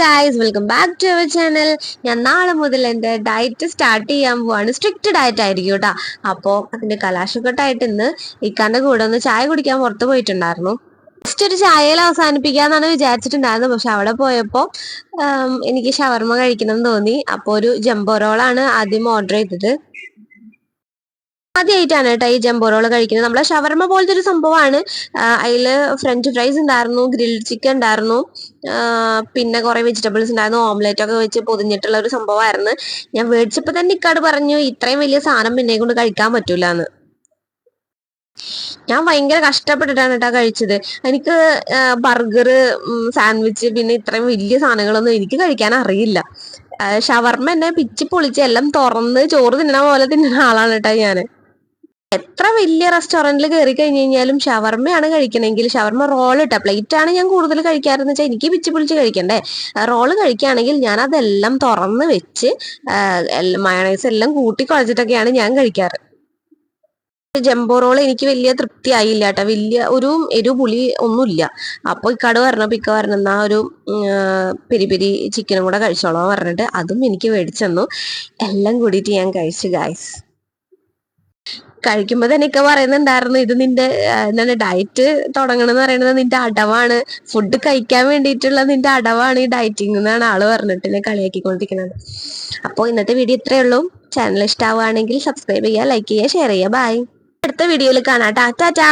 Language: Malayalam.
Guys welcome back to our channel ഞാൻ നാളെ മുതൽ എന്റെ ഡയറ്റ് സ്റ്റാർട്ട് ചെയ്യാൻ പോവാണ്. സ്ട്രിക്റ്റ് ഡയറ്റ് ആയിരിക്കും കേട്ടോ അപ്പോൾ അതിന്റെ കലാശക്കൊട്ടായിട്ട് ഇന്ന് ഇക്കാന്റെ കൂടെ ഒന്ന് ചായ കുടിക്കാൻ പുറത്ത് പോയിട്ടുണ്ടായിരുന്നു. ജസ്റ്റ് ഒരു ചായയിൽ അവസാനിപ്പിക്കാന്നാണ് വിചാരിച്ചിട്ടുണ്ടായിരുന്നത്. പക്ഷെ അവിടെ പോയപ്പോൾ എനിക്ക് ഷവർമ കഴിക്കണം എന്ന് തോന്നി. അപ്പോൾ ഒരു ജംബോ റോളാണ് ആദ്യം ഓർഡർ ചെയ്തത്. ആദ്യമായിട്ടാണ് കേട്ടോ ഈ ജംബോ റോൾ കഴിക്കുന്നത്. നമ്മളെ ഷവർമ പോലത്തെ ഒരു സംഭവമാണ് അതിൽ ഫ്രഞ്ച് ഫ്രൈസ് ഉണ്ടായിരുന്നു ഗ്രിൽഡ് ചിക്കൻ ഉണ്ടായിരുന്നു പിന്നെ കുറെ വെജിറ്റബിൾസ് ഉണ്ടായിരുന്നു ഓംലെറ്റ് ഒക്കെ വെച്ച് പൊതിഞ്ഞിട്ടുള്ള ഒരു സംഭവമായിരുന്നു ഞാൻ മേടിച്ചപ്പോൾ തന്നെ ഇക്കാട് പറഞ്ഞു ഇത്രയും വലിയ സാധനം പിന്നെ കൊണ്ട് കഴിക്കാൻ പറ്റൂല എന്ന് ഞാൻ ഭയങ്കര കഷ്ടപ്പെട്ടിട്ടാണ് കേട്ടോ കഴിച്ചത്. എനിക്ക് ബർഗർ സാൻഡ്വിച്ച് പിന്നെ ഇത്രയും വലിയ സാധനങ്ങളൊന്നും എനിക്ക് കഴിക്കാൻ അറിയില്ല. ഷവർമ്മ എന്നെ പിച്ചി പൊളിച്ച് എല്ലാം തുറന്ന് ചോറ് തിന്നണ പോലെ തിന്നുന്ന ആളാണ് കേട്ടോ ഞാൻ എത്ര വലിയ റെസ്റ്റോറന്റിൽ കയറി കഴിഞ്ഞു കഴിഞ്ഞാലും ഷവർമ്മയാണ് കഴിക്കണമെങ്കിൽ ഷവർമ്മ റോൾ ഇട്ട പ്ലേറ്റ് ആണ് ഞാൻ കൂടുതൽ കഴിക്കാറെന്ന് വെച്ചാൽ എനിക്ക് പിച്ച് പൊളിച്ച് കഴിക്കണ്ടേ. റോൾ കഴിക്കുകയാണെങ്കിൽ ഞാൻ അതെല്ലാം തുറന്ന് വെച്ച് മയണൈസ് എല്ലാം കൂട്ടി കുഴച്ചിട്ടൊക്കെയാണ് ഞാൻ കഴിക്കാറ്. ജംബോ റോൾ എനിക്ക് വലിയ തൃപ്തി ആയില്ല കേട്ടോ. വലിയ ഒരു എരു പുളി ഒന്നുമില്ല. അപ്പോൾ ഇക്കാട് പറഞ്ഞപ്പോൾ ഇക്ക പറഞ്ഞു എന്നാ ഒരു പെരി പെരി ചിക്കനും കൂടെ കഴിച്ചോളാം പറഞ്ഞിട്ട് അതും എനിക്ക് മേടിച്ചെന്നു എല്ലാം കൂടിയിട്ട് ഞാൻ കഴിച്ചു ഗായ്സ് കഴിക്കുമ്പോ തന്നെ ഒക്കെ പറയുന്നുണ്ടായിരുന്നു ഇത് നിന്റെ എന്താണ് ഡയറ്റ് തുടങ്ങണമെന്ന് പറയുന്നത് നിന്റെ അടവാണ്. ഫുഡ് കഴിക്കാൻ വേണ്ടിയിട്ടുള്ള നിന്റെ അടവാണ് ഈ ഡയറ്റിംഗ് എന്നാണ് ആൾ പറഞ്ഞിട്ട് എന്നെ കളിയാക്കിക്കൊണ്ടിരിക്കുന്നത്. അപ്പോൾ ഇന്നത്തെ വീഡിയോ ഇത്രയേ ഉള്ളൂ. ചാനൽ ഇഷ്ടമാവുകയാണെങ്കിൽ സബ്സ്ക്രൈബ് ചെയ്യുക ലൈക്ക് ചെയ്യുക ഷെയർ ചെയ്യുക. ബൈ അടുത്ത വീഡിയോയിൽ കാണാം. ടാറ്റാ